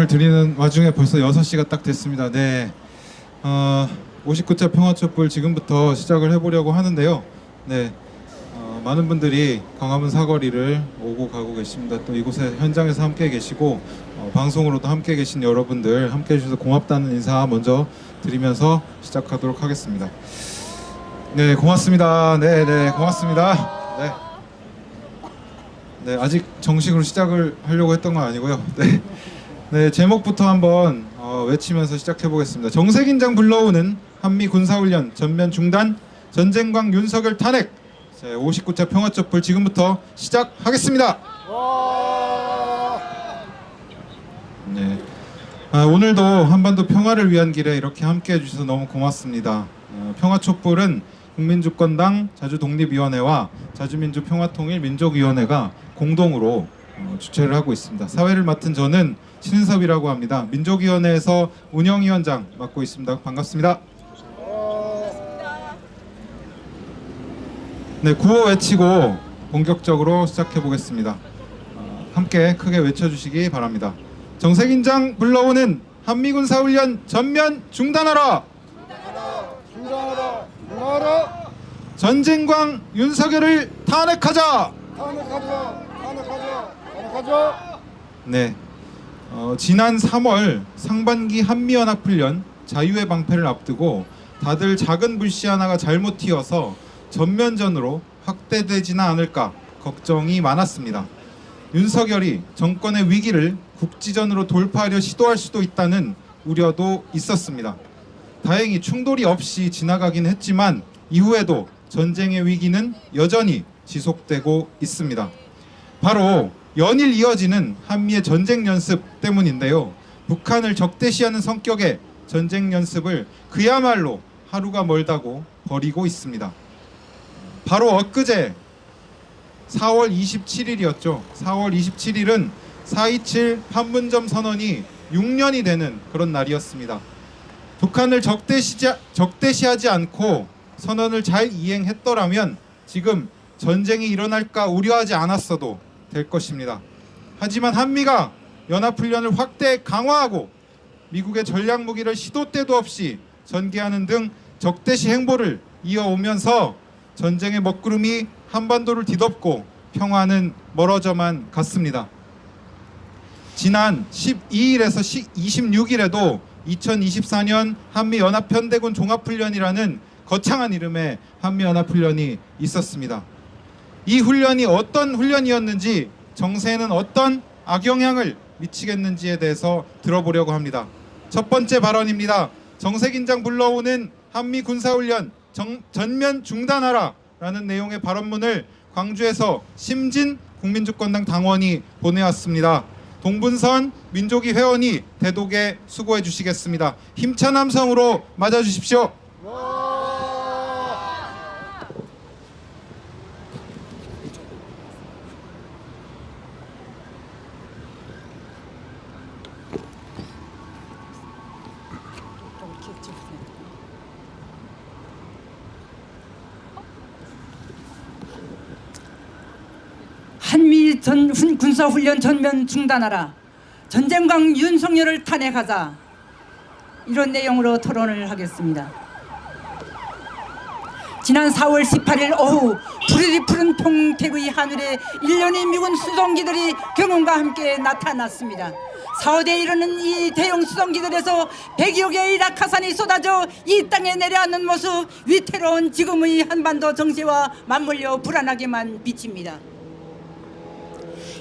말씀을 드리는 와중에 벌써 6시가 딱 됐습니다. 네. 어, 59차 평화촛불 지금부터 시작을 해보려고 하는데요. 네. 어, 많은 분들이 광화문 사거리를 오고 가고 계십니다. 또 이곳에 현장에서 함께 계시고 어, 방송으로도 함께 계신 여러분들 함께 해주셔서 고맙다는 인사 먼저 드리면서 시작하도록 하겠습니다. 네, 고맙습니다. 네, 네, 고맙습니다. 네. 네, 아직 정식으로 시작을 하려고 했던 건 아니고요. 네, 네 제목부터 한번 어, 외치면서 시작해 보겠습니다. 정세긴장 불러오는 한미 군사훈련 전면 중단, 전쟁광 윤석열 탄핵. 제 59차 평화촛불 지금부터 시작하겠습니다. 네, 아, 오늘도 한반도 평화를 위한 길에 이렇게 함께 해주셔서 너무 고맙습니다. 어, 평화촛불은 국민주권당 자주독립위원회와 자주민주평화통일민족위원회가 공동으로 어, 주최를 하고 있습니다. 사회를 맡은 저는 신은섭이라고 합니다. 민족위원회에서 운영위원장 맡고 있습니다. 반갑습니다. 네, 구호 외치고 본격적으로 시작해 보겠습니다. 어, 함께 크게 외쳐주시기 바랍니다. 정세긴장 불러오는 한미군 사훈련 전면 중단하라. 중단하라 중단하라 전쟁광 윤석열을 탄핵하자. 탄핵하자 탄핵하자 탄핵하자 네. 어, 지난 3월 상반기 한미연합훈련 자유의 방패를 앞두고 다들 작은 불씨 하나가 잘못 튀어서 전면전으로 확대되지는 않을까 걱정이 많았습니다. 윤석열이 정권의 위기를 국지전으로 돌파하려 시도할 수도 있다는 우려도 있었습니다. 다행히 충돌이 없이 지나가긴 했지만 이후에도 전쟁의 위기는 여전히 지속되고 있습니다. 바로 연일 이어지는 한미의 전쟁 연습 때문인데요. 북한을 적대시하는 성격의 전쟁 연습을 그야말로 하루가 멀다고 벌이고 있습니다. 바로 엊그제 4월 27일이었죠. 4월 27일은 4.27 판문점 선언이 6년이 되는 그런 날이었습니다. 북한을 적대시지, 적대시하지 않고 선언을 잘 이행했더라면 지금 전쟁이 일어날까 우려하지 않았어도 될 것입니다. 하지만 한미가 연합훈련을 확대 강화하고 미국의 전략 무기를 시도 때도 없이 전개하는 등 적대시 행보를 이어오면서 전쟁의 먹구름이 한반도를 뒤덮고 평화는 멀어져만 갔습니다. 지난 12일에서 26일에도 2024년 한미연합 편대군 종합훈련이라는 거창한 이름의 한미연합훈련이 있었습니다. 이 훈련이 어떤 훈련이었는지 정세에는 어떤 악영향을 미치겠는지에 대해서 들어보려고 합니다. 첫 번째 발언입니다. 정세긴장 불러오는 한미 군사훈련 정- 전면 중단하라라는 내용의 발언문을 광주에서 심진 국민주권당 당원이 보내왔습니다. 동분선 민족이 회원이 대독에 수고해 주시겠습니다. 힘찬 함성으로 맞아 주십시오. 한미 전 훈- 군사훈련 전면 중단하라. 전쟁광 윤석열을 탄핵하자. 이런 내용으로 토론을 하겠습니다. 지난 4월 18일 오후 푸르디 푸른 평택의 하늘에 일련의 미군 수송기들이 경운과 함께 나타났습니다. 4호대에 이르는 이 대형 수송기들에서 100여 개의 낙하산이 쏟아져 이 땅에 내려앉는 모습 위태로운 지금의 한반도 정세와 맞물려 불안하게만 비칩니다.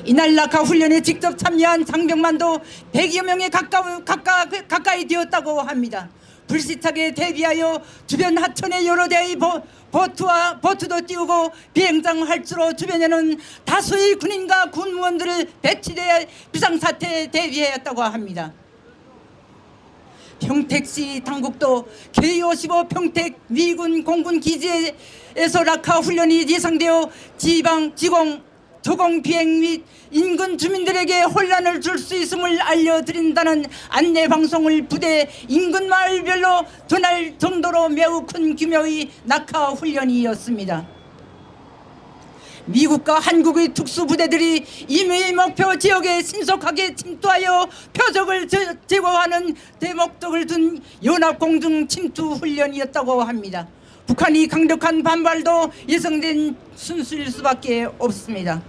이날 낙하 훈련에 직접 참여한 장병만도 100여 명에 가까우, 가까, 가까이 되었다고 합니다. 불시착에 대비하여 주변 하천의 여러 대의 보, 보트와 보트도 띄우고 비행장 활주로 주변에는 다수의 군인과 군무원들을 배치돼 비상사태에 대비하였다고 합니다. 평택시 당국도 K55 평택 미군 공군 기지에서 낙하 훈련이 예상되어 지방 지공 조공 비행 및 인근 주민들에게 혼란을 줄 수 있음을 알려드린다는 안내 방송을 부대 인근 마을별로 전할 정도로 매우 큰 규모의 낙하 훈련이었습니다. 미국과 한국의 특수부대들이 임의 목표 지역에 신속하게 침투하여 표적을 제- 제거하는 대목적을 둔 연합공중 침투 훈련이었다고 합니다. 북한이 강력한 반발도 예상된 순수일 수밖에 없습니다.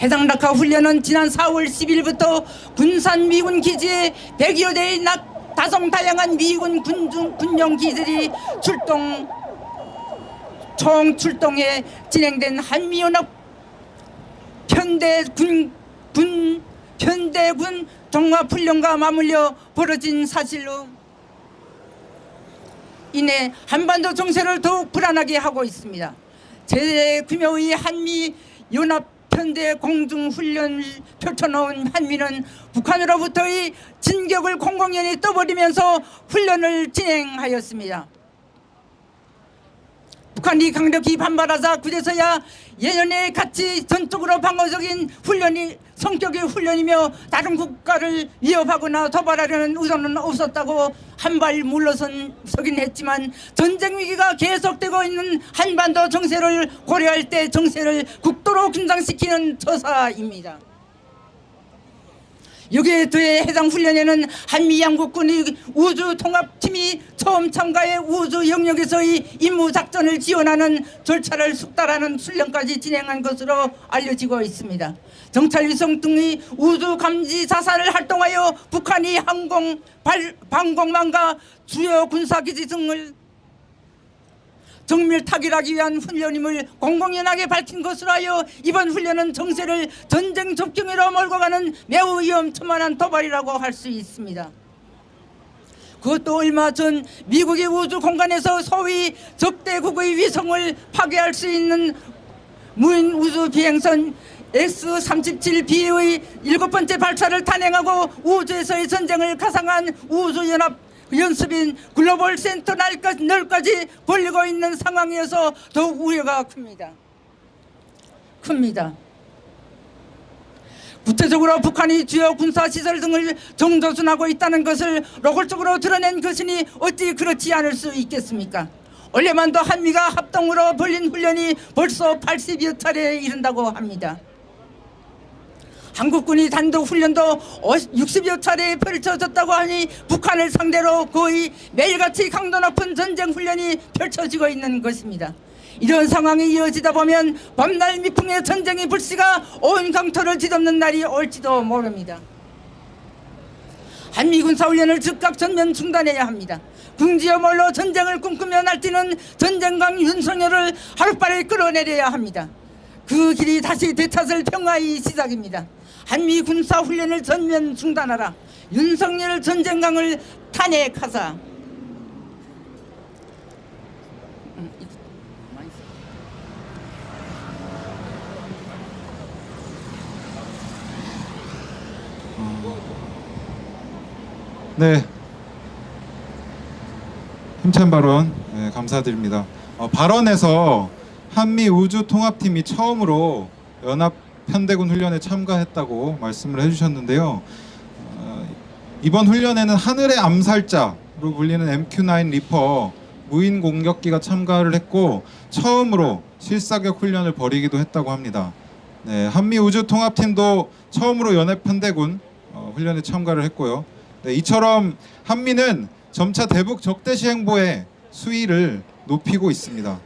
해당 낙하 훈련은 지난 4월 10일부터 군산 미군 기지에 100여 대의 낙 다성 다양한 미군 군중 군용 기들이 출동 총 출동해 진행된 한미연합 편대군 군 편대군 종합훈련과 맞물려 벌어진 사실로 인해 한반도 정세를 더욱 불안하게 하고 있습니다. 제 규모의 한미 연합 편대 공중 훈련을 펼쳐놓은 한미는 북한으로부터의 진격을 공공연히 떠버리면서 훈련을 진행하였습니다. 북한이 강력히 반발하자 그제서야 예년에 같이 전적으로 방어적인 훈련이 성격의 훈련이며 다른 국가를 위협하거나 도발하려는 의도는 없었다고 한 발 물러선 서긴 했지만 전쟁 위기가 계속되고 있는 한반도 정세를 고려할 때 정세를 국도로 긴장시키는 처사입니다. 여기에 더해 해당 훈련에는 한미 양국군의 우주 통합팀이 처음 참가해 우주 영역에서의 임무 작전을 지원하는 절차를 숙달하는 훈련까지 진행한 것으로 알려지고 있습니다. 정찰 위성 등의 우주 감지 자산을 활동하여 북한이 항공 발, 방공망과 주요 군사 기지 등을 정밀 타결하기 위한 훈련임을 공공연하게 밝힌 것으로 하여 이번 훈련은 정세를 전쟁 접경으로 몰고 가는 매우 위험천만한 도발이라고 할 수 있습니다. 그것도 얼마 전 미국의 우주 공간에서 소위 적대국의 위성을 파괴할 수 있는 무인 우주 비행선 X-37B의 일곱 번째 발사를 단행하고 우주에서의 전쟁을 가상한 우주연합 연습인 글로벌 센터 날까지 널까지 벌리고 있는 상황이어서 더욱 우려가 큽니다. 큽니다. 구체적으로 북한이 주요 군사 시설 등을 정조준하고 있다는 것을 노골적으로 드러낸 것이니 어찌 그렇지 않을 수 있겠습니까? 올해만도 한미가 합동으로 벌린 훈련이 벌써 80여 차례에 이른다고 합니다. 한국군이 단독 훈련도 60여 차례 펼쳐졌다고 하니 북한을 상대로 거의 매일같이 강도 높은 전쟁 훈련이 펼쳐지고 있는 것입니다. 이런 상황이 이어지다 보면 밤날 미풍의 전쟁의 불씨가 온 강토를 뒤덮는 날이 올지도 모릅니다. 한미 군사훈련을 즉각 전면 중단해야 합니다. 궁지어몰로 전쟁을 꿈꾸며 날뛰는 전쟁강 윤석열을 하루빨리 끌어내려야 합니다. 그 길이 다시 되찾을 평화의 시작입니다. 한미 군사 훈련을 전면 중단하라. 윤석열 전쟁강을 탄핵하자. 음. 네. 힘찬 발언 네, 감사드립니다. 어, 발언에서 한미 우주 통합팀이 처음으로 연합 편대군 훈련에 참가했다고 말씀을 해주셨는데요. 어, 이번 훈련에는 하늘의 암살자로 불리는 MQ-9 리퍼 무인 공격기가 참가를 했고 처음으로 실사격 훈련을 벌이기도 했다고 합니다. 네, 한미 우주 통합팀도 처음으로 연합 편대군 어, 훈련에 참가를 했고요. 네, 이처럼 한미는 점차 대북 적대 시행보의 수위를 높이고 있습니다.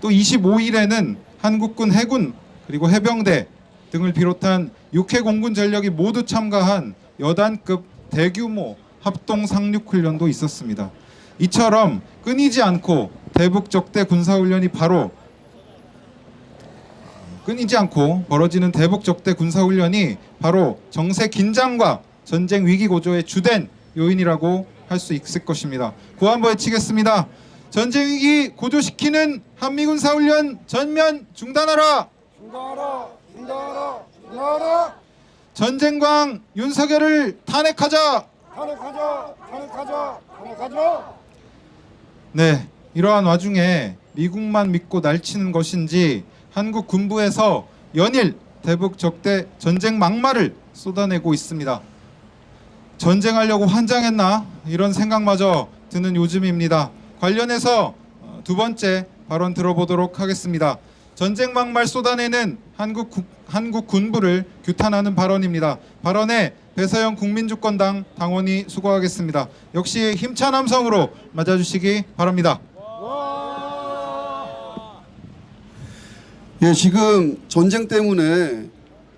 또 25일에는 한국군 해군 그리고 해병대 등을 비롯한 육해 공군 전력이 모두 참가한 여단급 대규모 합동 상륙 훈련도 있었습니다. 이처럼 끊이지 않고 대북 적대 군사 훈련이 바로 끊이지 않고 벌어지는 대북 적대 군사 훈련이 바로 정세 긴장과 전쟁 위기 고조의 주된 요인이라고 할 수 있을 것입니다. 구한번 외치겠습니다. 전쟁 위기 고조시키는 한미 군 사 훈련 전면 중단하라. 중단하라 중단하라 중단하라 전쟁광 윤석열을 탄핵하자. 탄핵하자 탄핵하자 탄핵하자 네, 이러한 와중에 미국만 믿고 날치는 것인지 한국 군부에서 연일 대북 적대 전쟁 막말을 쏟아내고 있습니다. 전쟁하려고 환장했나 이런 생각마저 드는 요즘입니다. 관련해서 어, 두 번째 발언 들어보도록 하겠습니다. 전쟁 막말 쏟아내는 한국 국, 한국 군부를 규탄하는 발언입니다. 발언에 배서영 국민주권당 당원이 수고하겠습니다. 역시 힘찬 함성으로 맞아주시기 바랍니다. 예, 지금 전쟁 때문에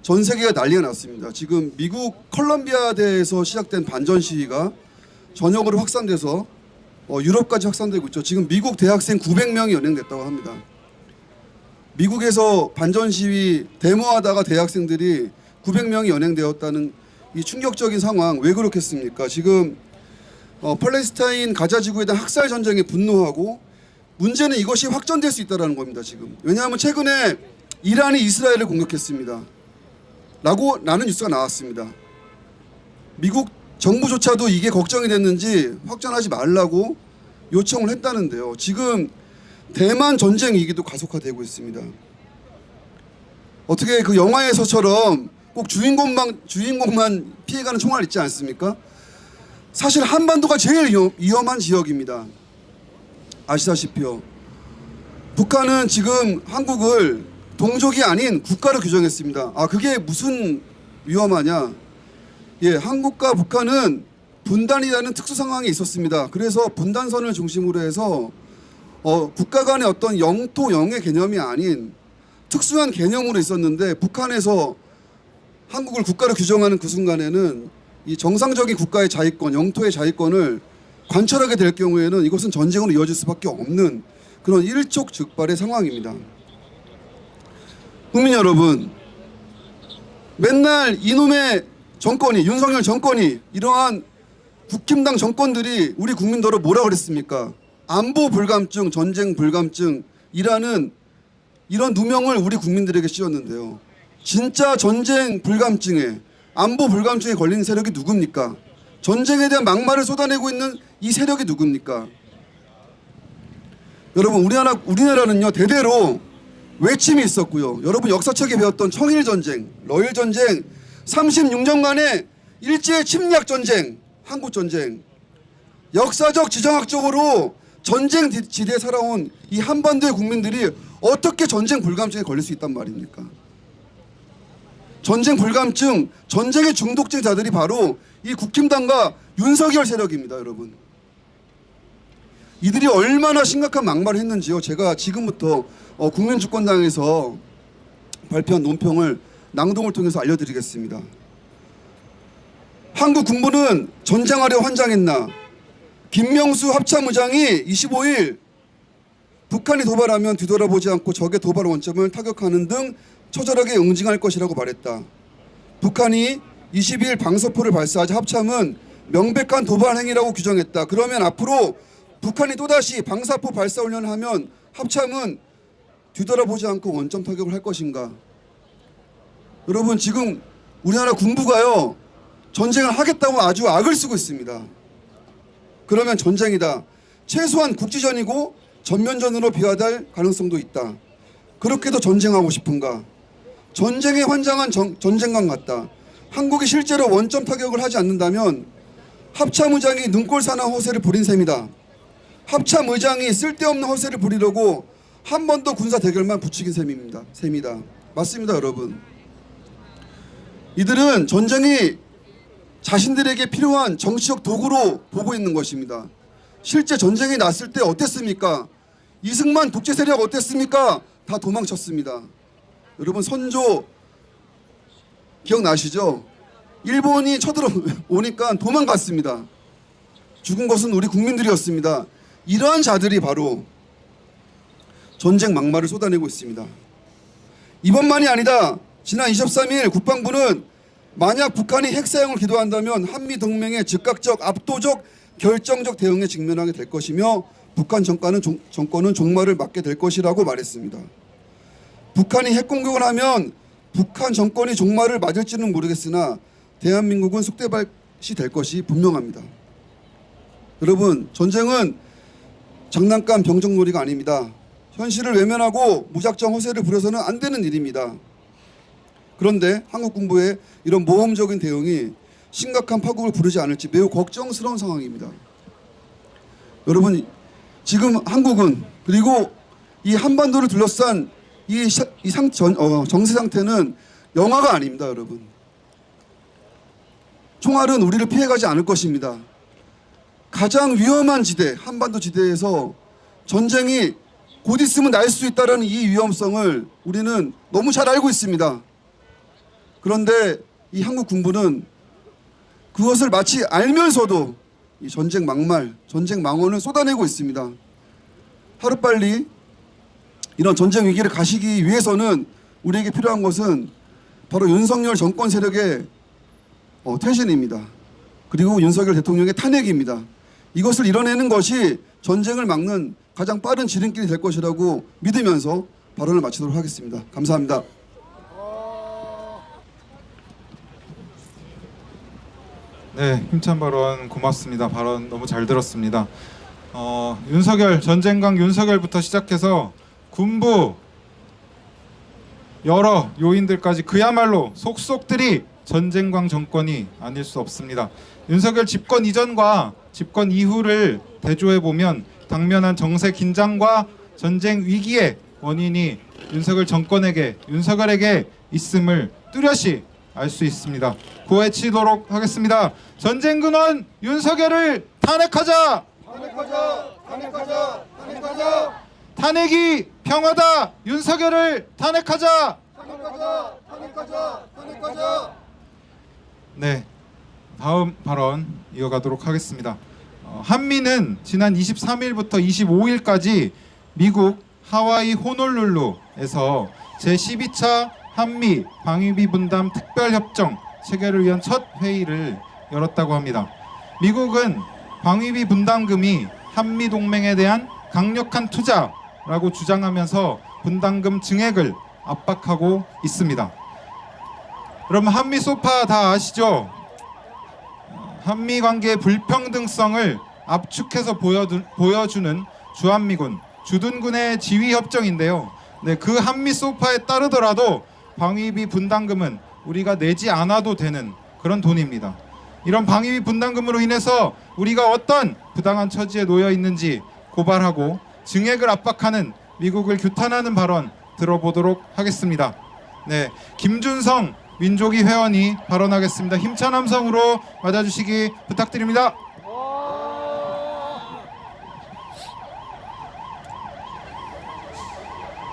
전 세계가 난리가 났습니다. 지금 미국 컬럼비아 대에서 시작된 반전 시위가 전역으로 확산돼서 어, 유럽까지 확산되고 있죠. 지금 미국 대학생 900명이 연행됐다고 합니다. 미국에서 반전 시위 데모하다가 대학생들이 900명이 연행되었다는 이 충격적인 상황 왜 그렇겠습니까? 지금 어, 팔레스타인 가자 지구에 대한 학살 전쟁에 분노하고 문제는 이것이 확전될 수 있다는 겁니다. 지금 왜냐하면 최근에 이란이 이스라엘을 공격했습니다. 라고 라는 뉴스가 나왔습니다. 미국 정부조차도 이게 걱정이 됐는지 확전하지 말라고 요청을 했다는데요. 지금 대만 전쟁 위기도 가속화되고 있습니다. 어떻게 그 영화에서처럼 꼭 주인공만 주인공만 피해가는 총알 있지 않습니까? 사실 한반도가 제일 위험, 위험한 지역입니다. 아시다시피요. 북한은 지금 한국을 동족이 아닌 국가로 규정했습니다. 아 그게 무슨 위험하냐? 예, 한국과 북한은 분단이라는 특수 상황이 있었습니다. 그래서 분단선을 중심으로 해서 어, 국가 간의 어떤 영토 영의 개념이 아닌 특수한 개념으로 있었는데 북한에서 한국을 국가로 규정하는 그 순간에는 이 정상적인 국가의 자위권, 영토의 자위권을 관철하게 될 경우에는 이것은 전쟁으로 이어질 수밖에 없는 그런 일촉즉발의 상황입니다. 국민 여러분, 맨날 이놈의 정권이 윤석열 정권이 이러한 국힘당 정권들이 우리 국민들을 뭐라 그랬습니까? 안보 불감증, 전쟁 불감증이라는 이런 누명을 우리 국민들에게 씌웠는데요. 진짜 전쟁 불감증에 안보 불감증에 걸린 세력이 누굽니까? 전쟁에 대한 막말을 쏟아내고 있는 이 세력이 누굽니까? 여러분 우리나라 우리나라는요 대대로 외침이 있었고요. 여러분 역사책에 배웠던 청일 전쟁, 러일 전쟁, 36년간의 일제 침략 전쟁, 한국 전쟁, 역사적 지정학적으로 전쟁 지- 지대에 살아온 이 한반도의 국민들이 어떻게 전쟁 불감증에 걸릴 수 있단 말입니까? 전쟁 불감증, 전쟁의 중독자들이 바로 이 국힘당과 윤석열 세력입니다, 여러분. 이들이 얼마나 심각한 막말을 했는지요. 제가 지금부터 어, 국민주권당에서 발표한 논평을 낭동을 통해서 알려드리겠습니다. 한국 군부는 전쟁하려 환장했나? 김명수 합참의장이 25일 북한이 도발하면 뒤돌아보지 않고 적의 도발 원점을 타격하는 등 처절하게 응징할 것이라고 말했다. 북한이 22일 방사포를 발사하자 합참은 명백한 도발 행위라고 규정했다. 그러면 앞으로 북한이 또다시 방사포 발사 훈련을 하면 합참은 뒤돌아보지 않고 원점 타격을 할 것인가? 여러분 지금 우리나라 군부가요 전쟁을 하겠다고 아주 악을 쓰고 있습니다. 그러면 전쟁이다. 최소한 국지전이고 전면전으로 비화될 가능성도 있다. 그렇게도 전쟁하고 싶은가? 전쟁에 환장한 전, 전쟁관 같다. 한국이 실제로 원점 타격을 하지 않는다면 합참 의장이 눈꼴사나 허세를 부린 셈이다. 합참 의장이 쓸데없는 허세를 부리려고 한 번 더 군사 대결만 부추긴 셈입니다. 셈이다. 맞습니다, 여러분. 이들은 전쟁이 자신들에게 필요한 정치적 도구로 보고 있는 것입니다. 실제 전쟁이 났을 때 어땠습니까? 이승만 독재 세력 어땠습니까? 다 도망쳤습니다. 여러분 선조 기억나시죠? 일본이 쳐들어오니까 도망갔습니다. 죽은 것은 우리 국민들이었습니다. 이러한 자들이 바로 전쟁 막말을 쏟아내고 있습니다. 이번만이 아니다. 지난 23일 국방부는 만약 북한이 핵 사용을 기도한다면 한미 동맹의 즉각적 압도적 결정적 대응에 직면하게 될 것이며 북한 정권은 종, 정권은 종말을 맞게 될 것이라고 말했습니다. 북한이 핵 공격을 하면 북한 정권이 종말을 맞을지는 모르겠으나 대한민국은 쑥대밭이 될 것이 분명합니다. 여러분 전쟁은 장난감 병정놀이가 아닙니다. 현실을 외면하고 무작정 허세를 부려서는 안 되는 일입니다. 그런데 한국 군부의 이런 모험적인 대응이 심각한 파국을 부르지 않을지 매우 걱정스러운 상황입니다. 여러분 지금 한국은 그리고 이 한반도를 둘러싼 이, 샤- 이 어, 정세 상태는 영화가 아닙니다, 여러분. 총알은 우리를 피해가지 않을 것입니다. 가장 위험한 지대, 한반도 지대에서 전쟁이 곧 있으면 날 수 있다는 이 위험성을 우리는 너무 잘 알고 있습니다. 그런데 이 한국 군부는 그것을 마치 알면서도 이 전쟁 막말, 전쟁 망언을 쏟아내고 있습니다. 하루빨리 이런 전쟁 위기를 가시기 위해서는 우리에게 필요한 것은 바로 윤석열 정권 세력의 어, 퇴진입니다. 그리고 윤석열 대통령의 탄핵입니다. 이것을 이뤄내는 것이 전쟁을 막는 가장 빠른 지름길이 될 것이라고 믿으면서 발언을 마치도록 하겠습니다. 감사합니다. 네, 힘찬 발언 고맙습니다. 발언 너무 잘 들었습니다. 어, 윤석열 전쟁강 윤석열부터 시작해서 군부 여러 요인들까지 그야말로 속속들이 전쟁광 정권이 아닐 수 없습니다. 윤석열 집권 이전과 집권 이후를 대조해 보면 당면한 정세 긴장과 전쟁 위기의 원인이 윤석열 정권에게 윤석열에게 있음을 뚜렷이 알 수 있습니다. 고해치도록 하겠습니다. 전쟁 근원 윤석열을 탄핵하자. 탄핵하자! 탄핵하자! 탄핵하자! 탄핵이 평화다. 윤석열을 탄핵하자. 탄핵하자! 탄핵하자! 탄핵하자! 네, 다음 발언 이어가도록 하겠습니다. 어, 한미는 지난 23일부터 25일까지 미국 하와이 호놀룰루에서 제12차 한미 방위비 분담 특별협정 체결을 위한 첫 회의를 열었다고 합니다. 미국은 방위비 분담금이 한미 동맹에 대한 강력한 투자라고 주장하면서 분담금 증액을 압박하고 있습니다. 여러분 한미 소파 다 아시죠? 한미 관계의 불평등성을 압축해서 보여주, 보여주는 주한미군 주둔군의 지휘 협정인데요. 네, 그 한미 소파에 따르더라도 방위비 분담금은 우리가 내지 않아도 되는 그런 돈입니다. 이런 방위비 분담금으로 인해서 우리가 어떤 부당한 처지에 놓여 있는지 고발하고 증액을 압박하는 미국을 규탄하는 발언 들어보도록 하겠습니다. 네, 김준성 민족이 회원이 발언하겠습니다. 힘찬 함성으로 맞아주시기 부탁드립니다.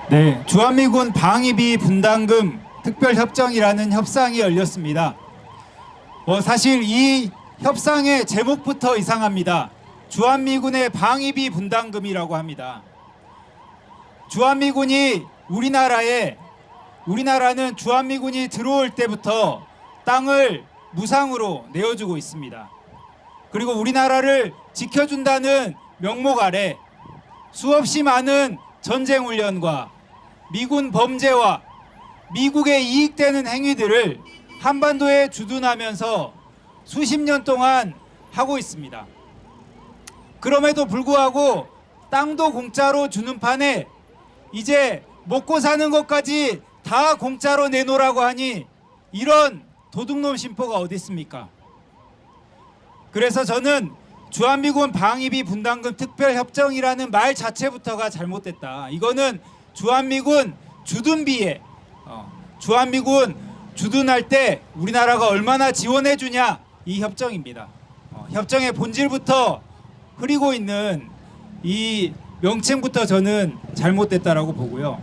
네, 주한미군 방위비 분담금 특별협정이라는 협상이 열렸습니다. 어, 사실 이 협상의 제목부터 이상합니다. 주한미군의 방위비 분담금이라고 합니다. 주한미군이 우리나라에 우리나라는 주한미군이 들어올 때부터 땅을 무상으로 내어주고 있습니다. 그리고 우리나라를 지켜준다는 명목 아래 수없이 많은 전쟁 훈련과 미군 범죄와 미국에 이익되는 행위들을 한반도에 주둔하면서 수십 년 동안 하고 있습니다. 그럼에도 불구하고 땅도 공짜로 주는 판에 이제 먹고 사는 것까지 다 공짜로 내놓으라고 하니 이런 도둑놈 심포가 어디 있습니까? 그래서 저는 주한미군 방위비 분담금 특별협정이라는 말 자체부터가 잘못됐다. 이거는 주한미군 주둔비에 어, 주한미군 주둔할 때 우리나라가 얼마나 지원해 주냐 이 협정입니다. 어, 협정의 본질부터 흐리고 있는 이 명칭부터 저는 잘못됐다라고 보고요.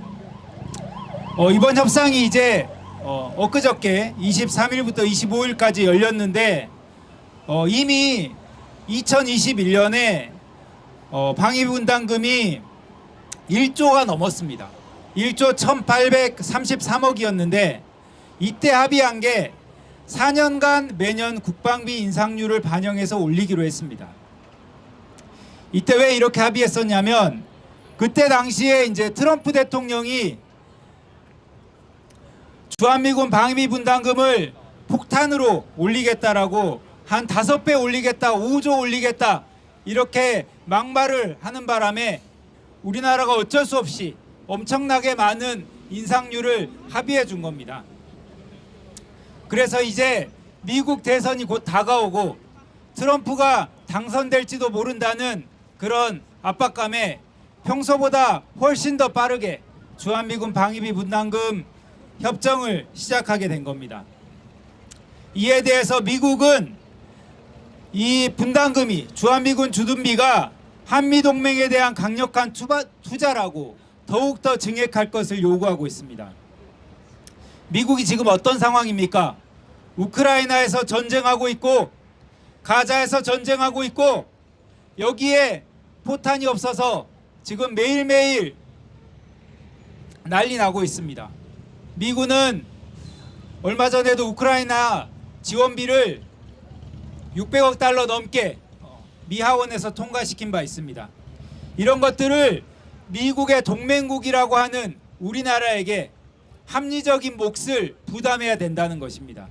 어, 이번 협상이 이제 어, 엊그저께 23일부터 25일까지 열렸는데 어, 이미 2021년에 어, 방위분담금이 1조가 넘었습니다. 1조 1,833억이었는데 이때 합의한 게 4년간 매년 국방비 인상률을 반영해서 올리기로 했습니다. 이때 왜 이렇게 합의했었냐면 그때 당시에 이제 트럼프 대통령이 주한미군 방위비 분담금을 폭탄으로 올리겠다라고 한 다섯 배 올리겠다, 5조 올리겠다 이렇게 막말을 하는 바람에 우리나라가 어쩔 수 없이 엄청나게 많은 인상률을 합의해 준 겁니다. 그래서 이제 미국 대선이 곧 다가오고 트럼프가 당선될지도 모른다는 그런 압박감에 평소보다 훨씬 더 빠르게 주한미군 방위비 분담금 협정을 시작하게 된 겁니다. 이에 대해서 미국은 이 분담금이 주한미군 주둔비가 한미동맹에 대한 강력한 투자라고 더욱더 증액할 것을 요구하고 있습니다. 미국이 지금 어떤 상황입니까? 우크라이나에서 전쟁하고 있고 가자에서 전쟁하고 있고 여기에 포탄이 없어서 지금 매일매일 난리 나고 있습니다. 미군은 얼마 전에도 우크라이나 지원비를 600억 달러 넘게 미 하원에서 통과시킨 바 있습니다. 이런 것들을 미국의 동맹국이라고 하는 우리나라에게 합리적인 몫을 부담해야 된다는 것입니다.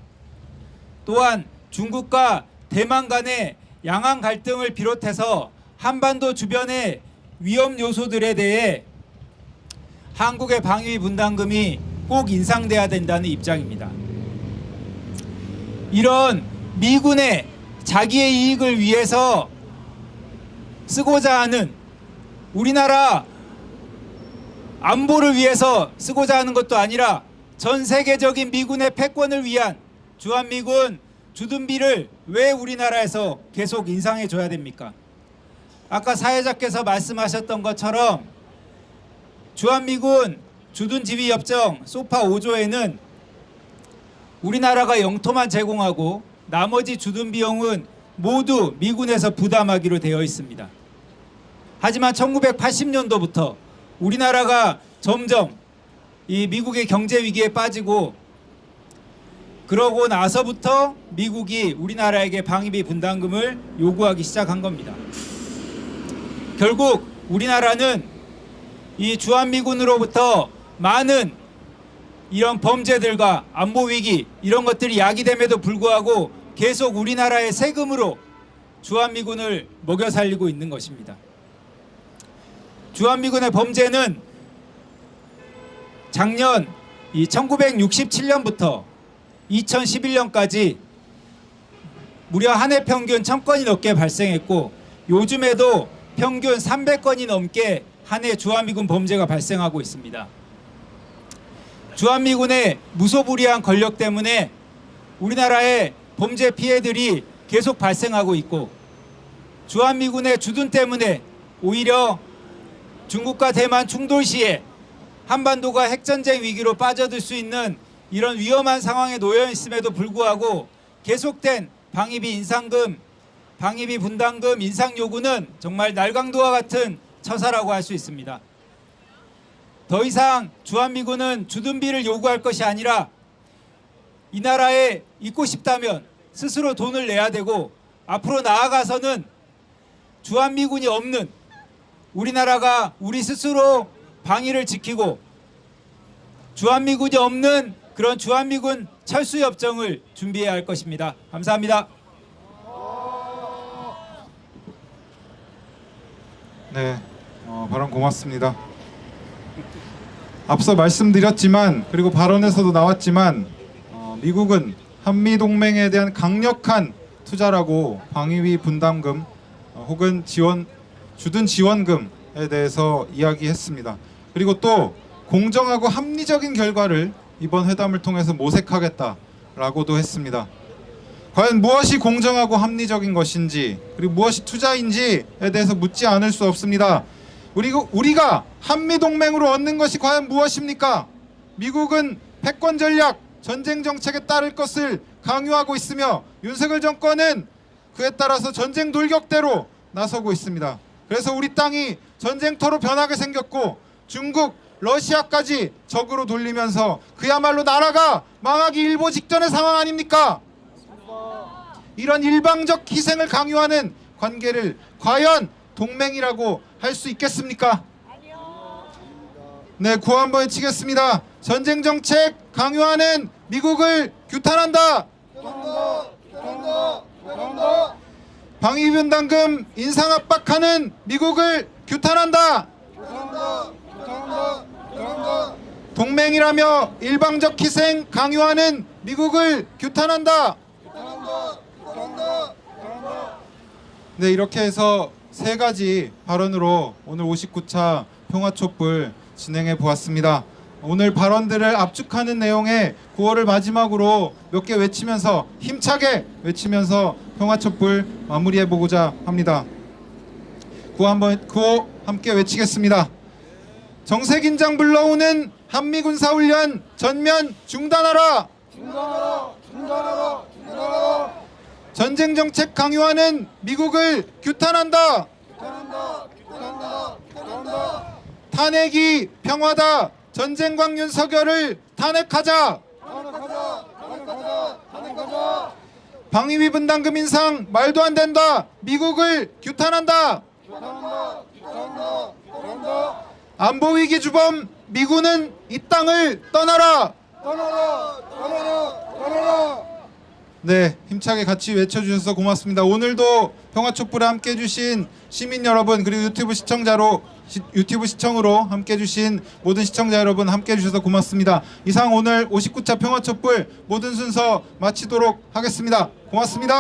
또한 중국과 대만 간의 양안 갈등을 비롯해서 한반도 주변의 위험 요소들에 대해 한국의 방위 분담금이 꼭 인상돼야 된다는 입장입니다. 이런 미군의 자기의 이익을 위해서 쓰고자 하는 우리나라 안보를 위해서 쓰고자 하는 것도 아니라 전 세계적인 미군의 패권을 위한 주한미군 주둔비를 왜 우리나라에서 계속 인상해 줘야 됩니까? 아까 사회자께서 말씀하셨던 것처럼 주한미군 주둔지휘협정 소파 5조에는 우리나라가 영토만 제공하고 나머지 주둔 비용은 모두 미군에서 부담하기로 되어 있습니다. 하지만 1980년도부터 우리나라가 점점 이 미국의 경제 위기에 빠지고 그러고 나서부터 미국이 우리나라에게 방위비 분담금을 요구하기 시작한 겁니다. 결국 우리나라는 이 주한미군으로부터 많은 이런 범죄들과 안보 위기 이런 것들이 야기됨에도 불구하고 계속 우리나라의 세금으로 주한미군을 먹여 살리고 있는 것입니다. 주한미군의 범죄는 작년 이 1967년부터 2011년까지 무려 한 해 평균 1000건이 넘게 발생했고 요즘에도 평균 300건이 넘게 한 해 주한미군 범죄가 발생하고 있습니다. 주한미군의 무소불위한 권력 때문에 우리나라의 범죄 피해들이 계속 발생하고 있고 주한미군의 주둔 때문에 오히려 중국과 대만 충돌 시에 한반도가 핵전쟁 위기로 빠져들 수 있는 이런 위험한 상황에 놓여 있음에도 불구하고 계속된 방위비 인상금, 방위비 분담금 인상 요구는 정말 날강도와 같은 처사라고 할 수 있습니다. 더 이상 주한미군은 주둔비를 요구할 것이 아니라 이 나라에 있고 싶다면 스스로 돈을 내야 되고 앞으로 나아가서는 주한미군이 없는 우리나라가 우리 스스로 방위를 지키고 주한미군이 없는 그런 주한미군 철수협정을 준비해야 할 것입니다. 감사합니다. 네, 어, 발언 고맙습니다. 앞서 말씀드렸지만 그리고 발언에서도 나왔지만 어, 미국은 한미 동맹에 대한 강력한 투자라고 방위비 분담금 어, 혹은 지원 주둔 지원금에 대해서 이야기했습니다. 그리고 또 공정하고 합리적인 결과를 이번 회담을 통해서 모색하겠다라고도 했습니다. 과연 무엇이 공정하고 합리적인 것인지 그리고 무엇이 투자인지에 대해서 묻지 않을 수 없습니다. 우리가 우리가 한미 동맹으로 얻는 것이 과연 무엇입니까? 미국은 패권 전략, 전쟁 정책에 따를 것을 강요하고 있으며 윤석열 정권은 그에 따라서 전쟁 돌격대로 나서고 있습니다. 그래서 우리 땅이 전쟁터로 변하게 생겼고 중국, 러시아까지 적으로 돌리면서 그야말로 나라가 망하기 일보 직전의 상황 아닙니까? 이런 일방적 희생을 강요하는 관계를 과연 동맹이라고 할 수 있겠습니까? 네, 구호 한번 외치겠습니다. 전쟁 정책 강요하는 미국을 규탄한다. 규탄한다 규탄한다 규탄한다 방위 분담금 인상 압박하는 미국을 규탄한다. 동맹이라며 일방적 희생 강요하는 미국을 규탄한다 네, 이렇게 해서 세 가지 발언으로 오늘 59차 평화촛불 진행해 보았습니다. 오늘 발언들을 압축하는 내용의 구호를 마지막으로 몇 개 외치면서 힘차게 외치면서 평화 촛불 마무리해 보고자 합니다. 구호 한번 구호 함께 외치겠습니다. 정세 긴장 불러오는 한미 군사 훈련 전면 중단하라. 중단하라 중단하라 중단하라 전쟁 정책 강요하는 미국을 규탄한다. 규탄한다 규탄한다 규탄한다 탄핵이 평화다. 전쟁광 윤석열을 탄핵하자. 방위비 분담금 인상 말도 안 된다. 미국을 규탄한다. 안보 위기 주범 미군은 이 땅을 떠나라. 떠나라 떠나라 떠나라 네, 힘차게 같이 외쳐주셔서 고맙습니다. 오늘도 평화촛불에 함께 해주신 시민 여러분 그리고 유튜브 시청자로 시- 유튜브 시청으로 함께 해주신 모든 시청자 여러분 함께 해주셔서 고맙습니다. 이상 오늘 59차 평화촛불 모든 순서 마치도록 하겠습니다. 고맙습니다.